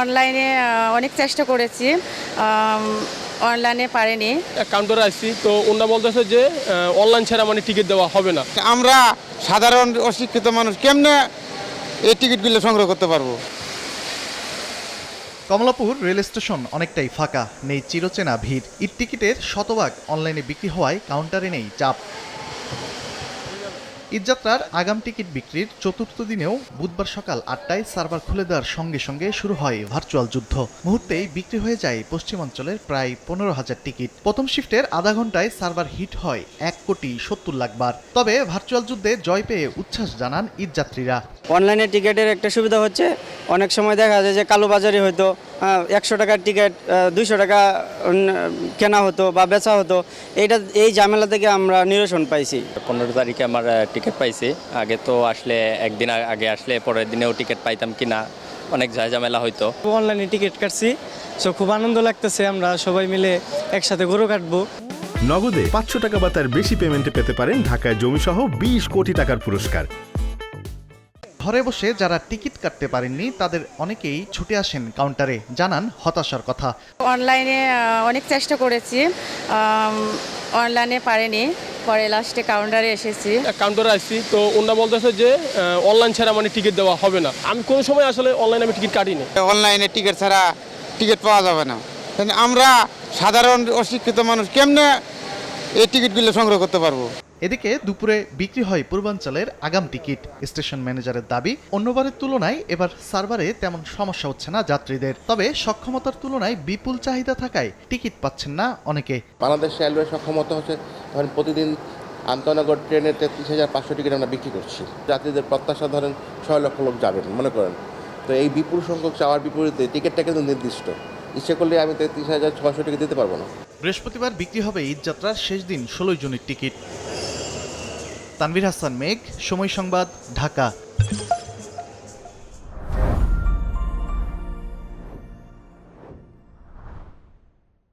অনলাইনে অনেক চেষ্টা করেছি। অনলাইনে পারেনি। কাউন্টারে আসছি তো ওনারা বলতেছে যে অনলাইন ছাড়া মানে টিকিট দেওয়া হবে না। আমরা সাধারণ অশিক্ষিত মানুষ কেমনে এই টিকিটগুলো সংগ্রহ করতে পারব? কমলাপুর রেল স্টেশন অনেকটাই ফাঁকা নেই চিরচেনা ভিড়। ঈদ টিকিটের শতভাগ অনলাইনে বিক্রি হওয়ায় কাউন্টারে নেই চাপ। ঈদযাত্রার আগাম টিকিট বিক্রির চতুর্থ দিনেও বুধবার সকাল আটটায় সার্ভার খুলে দেওয়ার সঙ্গে সঙ্গে শুরু হয় ভার্চুয়াল যুদ্ধ। মুহূর্তেই বিক্রি হয়ে যায় পশ্চিমাঞ্চলের প্রায় পনেরো হাজার টিকিট। প্রথম শিফটের আধা ঘন্টায় সার্ভার হিট হয় এক কোটি সত্তর লাখ বার। তবে ভার্চুয়াল যুদ্ধে জয় পেয়ে উচ্ছ্বাস জানান ঈদযাত্রীরা। অনলাইনে টিকিটের একটা সুবিধা হচ্ছে। অনেক সময় দেখা যায় যে কালোবাজারি হয়তো একশো টাকার টিকিট দুইশো টাকা কেনা হতো বা বেচা হতো। এইটা এই ঝামেলা থেকে আমরা নিরসন পাইছি। পনেরো তারিখে আমার টিকিট পাইছি। আগে তো আসলে একদিন আগে আসলে পরের দিনেও টিকিট পাইতাম কিনা অনেক ঝামেলা হয়তো অনলাইনে টিকিট কাটছি সো খুব আনন্দ লাগতেছে আমরা সবাই মিলে একসাথে গরু কাটবো। নগদে পাঁচশো টাকা বা তার বেশি পেমেন্টে পেতে পারেন ঢাকায় জমিসহ বিশ কোটি টাকার পুরস্কার। ঘরে বসে যারা টিকিট কাটতে পারেননি তাদের অনেকেই ছুটে আসেন কাউন্টারে জানান হতাশার কথা। অনলাইনে অনেক চেষ্টা করেছি অনলাইনে পারেনি পরে লাস্টে কাউন্টারে এসেছি। কাউন্টারে আসছি তো ওনারা বলতেছে যে অনলাইন ছাড়া মানে টিকিট দেওয়া হবে না। আমি কোনো সময় আসলে অনলাইনে আমি টিকিট কাটিনি। অনলাইনে টিকিট ছাড়া টিকিট পাওয়া যাবে না। তাহলে আমরা সাধারণ অশিক্ষিত মানুষ কেমনে এই টিকিটগুলো সংগ্রহ করতে পারব? এদিকে দুপুরে বিক্রি হয় পূর্বাঞ্চলের আগাম টিকিট। স্টেশন ম্যানেজারের দাবি অন্যবারের তুলনায় এবার সার্ভারে তেমন সমস্যা হচ্ছে না যাত্রীদের। তবে সক্ষমতার তুলনায় বিপুল চাহিদা থাকায় টিকিট পাচ্ছেন না অনেকে। বাংলাদেশ রেলওয়ে সক্ষমতা হচ্ছে ধরেন প্রতিদিন আন্তনগর ট্রেনে তেত্রিশ হাজার পাঁচশো টিকিট আমরা বিক্রি করছি। যাত্রীদের প্রত্যাশা ধরেন ছয় লক্ষ লোক যাবেন মনে করেন। তো এই বিপুল সংখ্যক চাওয়ার বিপরীতে টিকিটটা কিন্তু নির্দিষ্ট। ইচ্ছে করলে আমি তেত্রিশ হাজার ছয়শো টিকিট দিতে পারব না। বৃহস্পতিবার বিক্রি হবে ঈদযাত্রার শেষ দিন ষোলোই জনের টিকিট। তানভীর হাসান মেঘ সময় সংবাদ ঢাকা।